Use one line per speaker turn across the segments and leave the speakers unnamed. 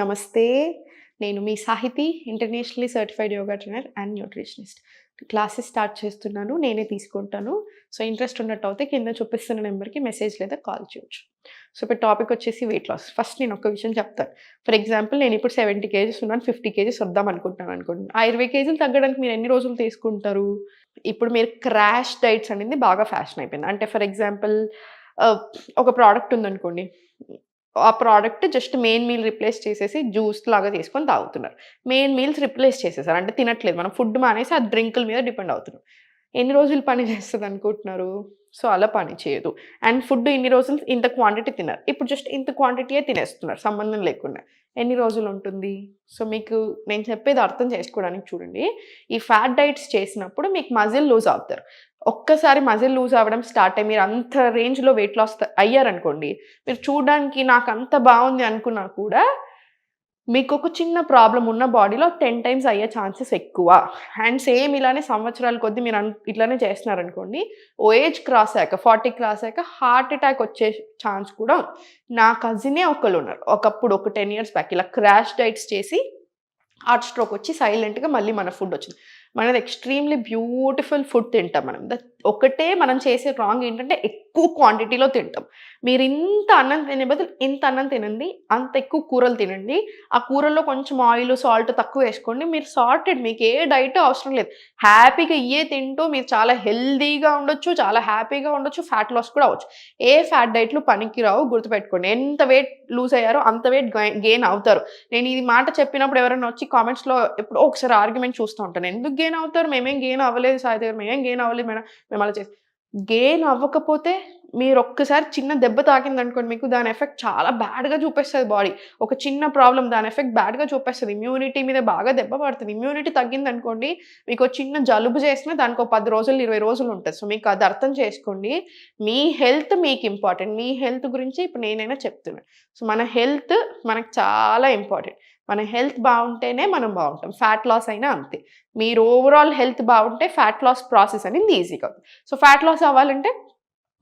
నమస్తే. నేను మీ Sahithi internationally certified yoga trainer and nutritionist. Classes start చేస్తున్నాను నేనే తీసుకుంటాను. సో ఇంట్రెస్ట్ ఉన్నట్టు అయితే కింద చూపిస్తున్న నెంబర్కి మెసేజ్ లేదా కాల్ చేయొచ్చు. సో ఇప్పుడు టాపిక్ వచ్చేసి వెయిట్ లాస్ ఫస్ట్ నేను ఒక విషయం చెప్తాను. ఫర్ ఎగ్జాంపుల్ నేను ఇప్పుడు సెవెంటీ కేజీస్ ఉన్నాను ఫిఫ్టీ కేజీస్ వద్దాం అనుకుంటున్నాను అనుకుంటున్నాను ఆ ఇరవై కేజీలు తగ్గడానికి మీరు ఎన్ని రోజులు తీసుకుంటారు? ఇప్పుడు మీరు క్రాష్ డైట్స్ అనేది బాగా ఫ్యాషన్ అయిపోయింది. అంటే ఫర్ ఎగ్జాంపుల్ ఒక ప్రోడక్ట్ ఉందనుకోండి. ఆ product just main meal replace చేసేసి జ్యూస్ లాగా తీసుకొని తాగుతున్నారు. మెయిన్ మీల్స్ రిప్లేస్ చేసేసారు. అంటే తినట్లేదు. మనం ఫుడ్ మానేసి ఆ డ్రింకుల మీద డిపెండ్ అవుతున్నాం ఎన్ని రోజులు పని చేస్తుంది అనుకుంటున్నారు? సో అలా పని చేయదు. అండ్ ఫుడ్ ఇన్ని రోజులు ఇంత క్వాంటిటీ తిన్నారు. ఇప్పుడు జస్ట్ ఇంత క్వాంటిటీయే తినేస్తున్నారు. సంబంధం లేకుండా. ఎన్ని రోజులు ఉంటుంది? సో మీకు నేను చెప్పేది అర్థం చేసుకోవడానికి చూడండి. ఈ ఫ్యాట్ డైట్స్ చేసినప్పుడు మీకు మజిల్ లూజ్ అవుతారు. ఒక్కసారి మజిల్ లూజ్ అవ్వడం స్టార్ట్ అయ్యి మీరు అంత రేంజ్లో వెయిట్ లాస్ అయ్యారనుకోండి మీరు చూడడానికి నాకు అంత బాగుంది అనుకున్నా కూడా మీకు ఒక చిన్న ప్రాబ్లం ఉన్న బాడీలో టెన్ టైమ్స్ అయ్యే ఛాన్సెస్ ఎక్కువ. అండ్ సేమ్ ఇలానే సంవత్సరాల కొద్దీ మీరు అన్ ఇట్లానే చేస్తున్నారనుకోండి ఓ ఏజ్ క్రాస్ అయ్యాక ఫార్టీ క్రాస్ అయ్యాక హార్ట్ అటాక్ వచ్చే ఛాన్స్ కూడా నా కజినే ఒకళ్ళు ఉన్నారు. ఒకప్పుడు ఒక టెన్ ఇయర్స్ బ్యాక్ ఇలా క్రాష్ డైట్స్ చేసి హార్ట్ స్ట్రోక్ వచ్చి సైలెంట్గా మళ్ళీ మన ఫుడ్ వచ్చింది. మనది ఎక్స్ట్రీమ్లీ బ్యూటిఫుల్ ఫుడ్ తింటాం మనం. ద- ఒకటే మనం చేసే రాంగ్ ఏంటంటే ఎక్కువ క్వాంటిటీలో తింటాం. మీరు ఇంత అన్నం తినే బదులు ఇంత అన్నం తినండి అంత ఎక్కువ కూరలు తినండి. ఆ కూరల్లో కొంచెం ఆయిల్ సాల్ట్ తక్కువ వేసుకోండి. మీరు సార్టెడ్ మీకు ఏ డైట్ అవసరం లేదు. హ్యాపీగా ఇయే తింటూ మీరు చాలా హెల్దీగా ఉండొచ్చు చాలా హ్యాపీగా ఉండొచ్చు ఫ్యాట్ లాస్ కూడా అవ్వచ్చు. ఏ ఫ్యాట్ డైట్లు పనికిరావు గుర్తుపెట్టుకోండి. ఎంత వెయిట్ లూజ్ అయ్యారో అంత వెయిట్ గెయిన్ అవుతారు. నేను ఈ మాట చెప్పినప్పుడు ఎవరైనా వచ్చి కామెంట్స్లో ఎప్పుడో ఒకసారి ఆర్గ్యుమెంట్ చూస్తూ ఉంటాను. ఎందుకు గెయిన్ అవుతారు మేమేం గెయిన్ అవ్వలేదు సాయి దగ్గర మేమేం గెయిన్ అవ్వలేదు మేడం మేము అలా చేసి గెయిన్ అవ్వకపోతే మీరు ఒక్కసారి చిన్న దెబ్బ తాకింది అనుకోండి మీకు దాని ఎఫెక్ట్ చాలా బ్యాడ్గా చూపిస్తుంది బాడీ ఒక చిన్న ప్రాబ్లం దాని ఎఫెక్ట్ బ్యాడ్గా చూపిస్తుంది. ఇమ్యూనిటీ మీద బాగా దెబ్బ పడుతుంది. ఇమ్యూనిటీ తగ్గింది అనుకోండి మీకు చిన్న జలుబు చేసినా దానికి ఒక పది రోజులు ఇరవై రోజులు ఉంటుంది. సో మీకు అది అర్థం చేసుకోండి. మీ హెల్త్ మీకు ఇంపార్టెంట్ మీ హెల్త్ గురించి ఇప్పుడు నేనైనా చెప్తున్నాను. సో మన హెల్త్ మనకు చాలా ఇంపార్టెంట్ మన హెల్త్ బాగుంటేనే మనం బాగుంటాం. ఫ్యాట్ లాస్ అయినా అంతే. మీరు ఓవరాల్ హెల్త్ బాగుంటే ఫ్యాట్ లాస్ ప్రాసెస్ అనేది ఈజీగా అవుతుంది సో ఫ్యాట్ లాస్ అవ్వాలంటే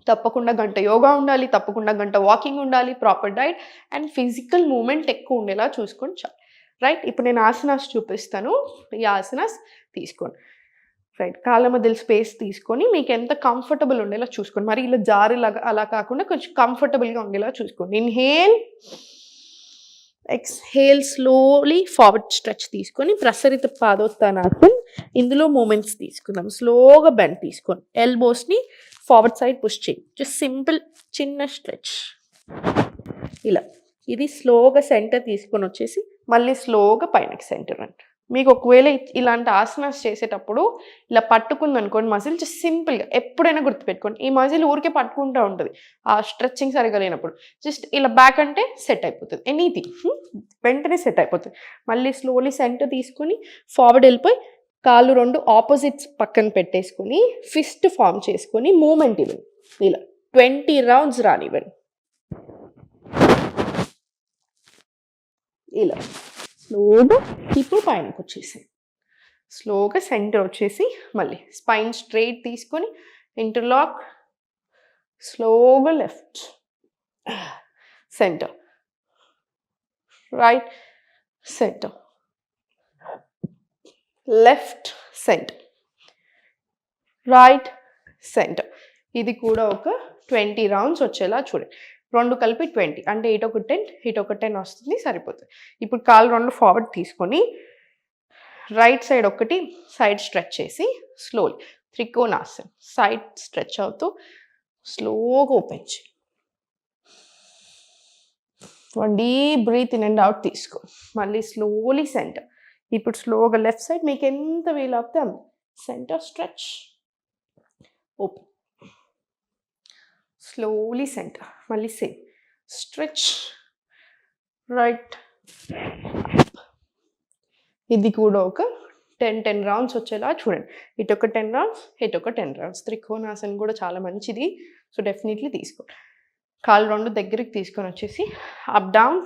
తప్పకుండా గంట యోగా ఉండాలి తప్పకుండా గంట వాకింగ్ ఉండాలి proper diet and physical movement ఎక్కువ ఉండేలా చూసుకొని చాలు. రైట్? ఇప్పుడు నేను ఆసనాస్ చూపిస్తాను. ఈ ఆసనాస్ తీసుకోండి. రైట్? కాళ్ళ మధ్యలో స్పేస్ తీసుకొని మీకు ఎంత కంఫర్టబుల్ ఉండేలా చూసుకోండి. మరి ఇలా జారులాగా అలా కాకుండా కొంచెం కంఫర్టబుల్గా ఉండేలా చూసుకోండి. Inhale exhale slowly forward stretch తీసుకొని ప్రసరిత పాదోత్తానాసన్ ఇందులో మూమెంట్స్ తీసుకుందాం. స్లోగా బెండ్ తీసుకొని ఎల్బోస్ని ఫార్వర్డ్ సైడ్ పుష్ చేయి. జస్ట్ సింపుల్ చిన్న స్ట్రెచ్ ఇలా. ఇది స్లోగా సెంటర్ తీసుకొని వచ్చేసి మళ్ళీ స్లోగా పైనకి సెంటర్ అంట. మీకు ఒకవేళ ఇలాంటి ఆసనాస్ చేసేటప్పుడు ఇలా పట్టుకుంది అనుకోండి మజిల్ జస్ట్ సింపుల్గా ఎప్పుడైనా గుర్తుపెట్టుకోండి. ఈ మజిల్ ఊరికే పట్టుకుంటూ ఉంటుంది. ఆ స్ట్రెచ్చింగ్ సరిగా లేనప్పుడు. జస్ట్ ఇలా బ్యాక్ అంటే సెట్ అయిపోతుంది. ఎనీథింగ్. వెంటనే సెట్ అయిపోతుంది. మళ్ళీ స్లోలీ సెంటర్ తీసుకొని ఫార్వర్డ్ వెళ్ళిపోయి కాళ్ళు రెండు ఆపోజిట్స్ పక్కన పెట్టేసుకొని ఫిస్ట్ ఫామ్ చేసుకొని మూమెంట్ ఇవ్వండి. ఇలా ట్వంటీ రౌండ్స్ రానివ్వండి. ఇలా. స్లోగా ఇప్పుడు పైనకు వచ్చేసింది స్లోగా సెంటర్ వచ్చేసి మళ్ళీ స్పైన్ స్ట్రైట్ తీసుకొని ఇంటర్లాక్ స్లోగా left centre right centre left centre right centre. ఇది కూడా ఒక ట్వంటీ రౌండ్స్ వచ్చేలా చూడండి. రెండు కలిపి ట్వంటీ. అంటే ఇటు ఒక టెన్ ఇటు ఒక టెన్ వస్తుంది సరిపోతుంది. ఇప్పుడు కాలు రెండు ఫార్వర్డ్ తీసుకొని రైట్ సైడ్ ఒకటి సైడ్ స్ట్రెచ్ చేసి స్లోలీ త్రికోణాసన్ సైడ్ స్ట్రెచ్ అవుతూ స్లోగా ఓపెన్ చేయి. One deep breath in and out తీసుకో. మళ్ళీ స్లోలీ సెంటర్ ఇప్పుడు స్లోగా లెఫ్ట్ సైడ్ మీకు ఎంత వీలు అవుతే అంత. Centre stretch open slowly centre మళ్ళీ సేమ్ స్ట్రెచ్ రైట్ ఇది కూడా ఒక టెన్ టెన్ రౌండ్స్ వచ్చేలా చూడండి. ఇటు ఒక టెన్ రౌండ్స్ ఇటు ఒక టెన్ రౌండ్స్ త్రికోణాసన్ కూడా చాలా మంచిది. సో డెఫినెట్లీ తీసుకో. కాళ్ళు రెండు దగ్గరికి తీసుకొని వచ్చేసి up down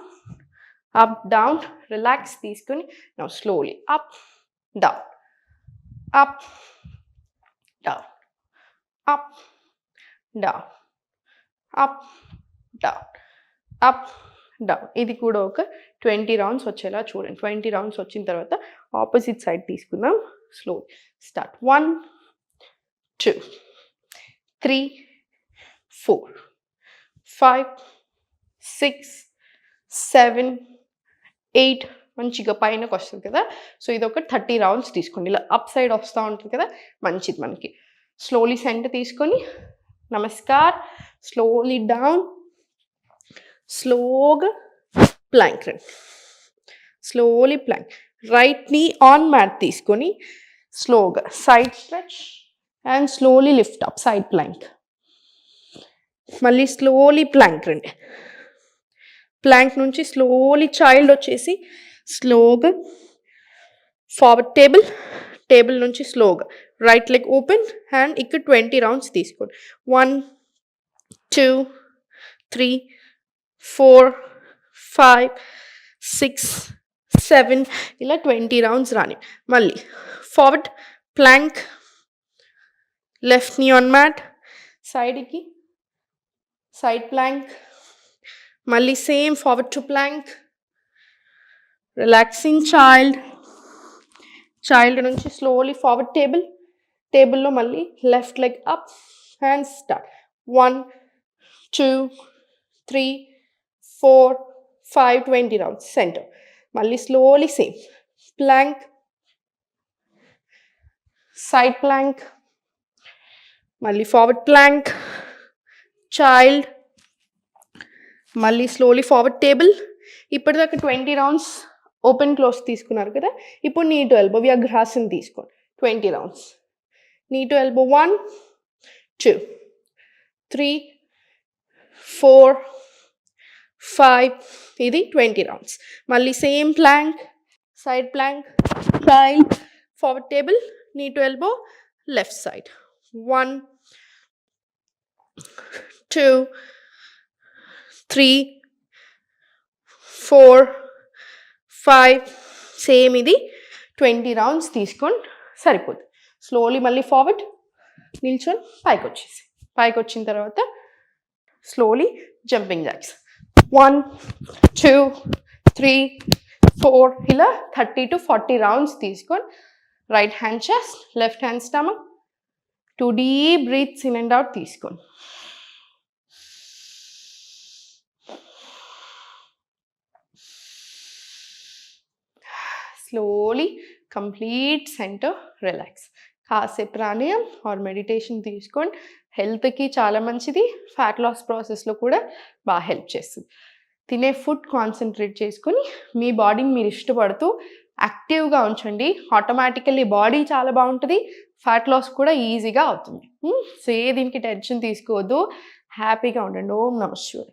up down relax తీసుకొని నా slowly up down up down up down up down up down. ఇది కూడా ఒక ట్వంటీ రౌండ్స్ వచ్చేలా చూడండి. ట్వంటీ రౌండ్స్ వచ్చిన తర్వాత ఆపోజిట్ సైడ్ తీసుకుందాం. Slow start. One two three four five six seven eight మంచిగా పైనకి వస్తుంది కదా. సో ఇది ఒక థర్టీ రౌండ్స్ తీసుకోండి. ఇలా అప్ సైడ్ వస్తూ ఉంటుంది కదా. మంచిది మనకి. స్లోలీ సెంటర్ తీసుకొని నమస్కార్. స్లోలీ డౌన్ స్లోగా ప్లాంక్ రండి స్లోలీ ప్లాంక్ రైట్ని ఆన్ మ్యాట్ తీసుకొని స్లోగా side stretch and slowly lift up side plank మళ్ళీ స్లోలీ ప్లాంక్ రండి ప్లాంక్ నుంచి స్లోలీ చైల్డ్ వచ్చేసి స్లోగా ఫార్వర్డ్ టేబుల్ టేబుల్ నుంచి స్లోగా రైట్ లెగ్ ఓపెన్ అండ్ ఇక్కడ ట్వంటీ రౌండ్స్ తీసుకోండి. One two three four five six seven ఇలా ట్వంటీ రౌండ్స్ రాని. మళ్ళీ forward plank left knee on mat సైడ్కి సైడ్ ప్లాంక్ మళ్ళీ same forward to plank relaxing child child నుంచి స్లోలీ ఫార్వర్డ్ టేబుల్ టేబుల్లో మళ్ళీ left leg up hand start. One two three four five twenty rounds centre మళ్ళీ slowly same plank side plank మళ్ళీ forward plank child మళ్ళీ slowly forward table ఇప్పటిదాకా twenty rounds open close తీసుకున్నారు కదా? ఇప్పుడు knee to elbow వ్యాఘ్రాసన్ తీసుకోండి. Twenty rounds knee to elbow one two three four five ఇది twenty rounds. మళ్ళీ same plank side plank child forward table knee to elbow left side. One two three four five same ఇది. Twenty rounds తీసుకొని సరిపోతుంది slowly మళ్ళీ forward నిల్చొని పైకి వచ్చేసి పైకి వచ్చిన తర్వాత slowly jumping jacks one two three four ఇలా థర్టీ టు ఫార్టీ రౌండ్స్ తీసుకొని right hand chest left hand stomach two deep breaths in and out తీసుకోండి స్లోలీ కంప్లీట్ సెంటర్ రిలాక్స్ కాసే ప్రాణాయం ఆర్ మెడిటేషన్ తీసుకోండి. హెల్త్కి చాలా మంచిది. ఫ్యాట్ లాస్ ప్రాసెస్లో కూడా బాగా హెల్ప్ చేస్తుంది. తినే ఫుడ్ కాన్సన్ట్రేట్ చేసుకుని మీ బాడీని మీరు ఇష్టపడుతూ యాక్టివ్గా ఉంచండి. ఆటోమేటికల్లీ బాడీ చాలా బాగుంటుంది. ఫ్యాట్ లాస్ కూడా ఈజీగా అవుతుంది. సో ఏ దీనికి టెన్షన్ తీసుకోవద్దు. హ్యాపీగా ఉండండి. ఓం నమ శివాయ.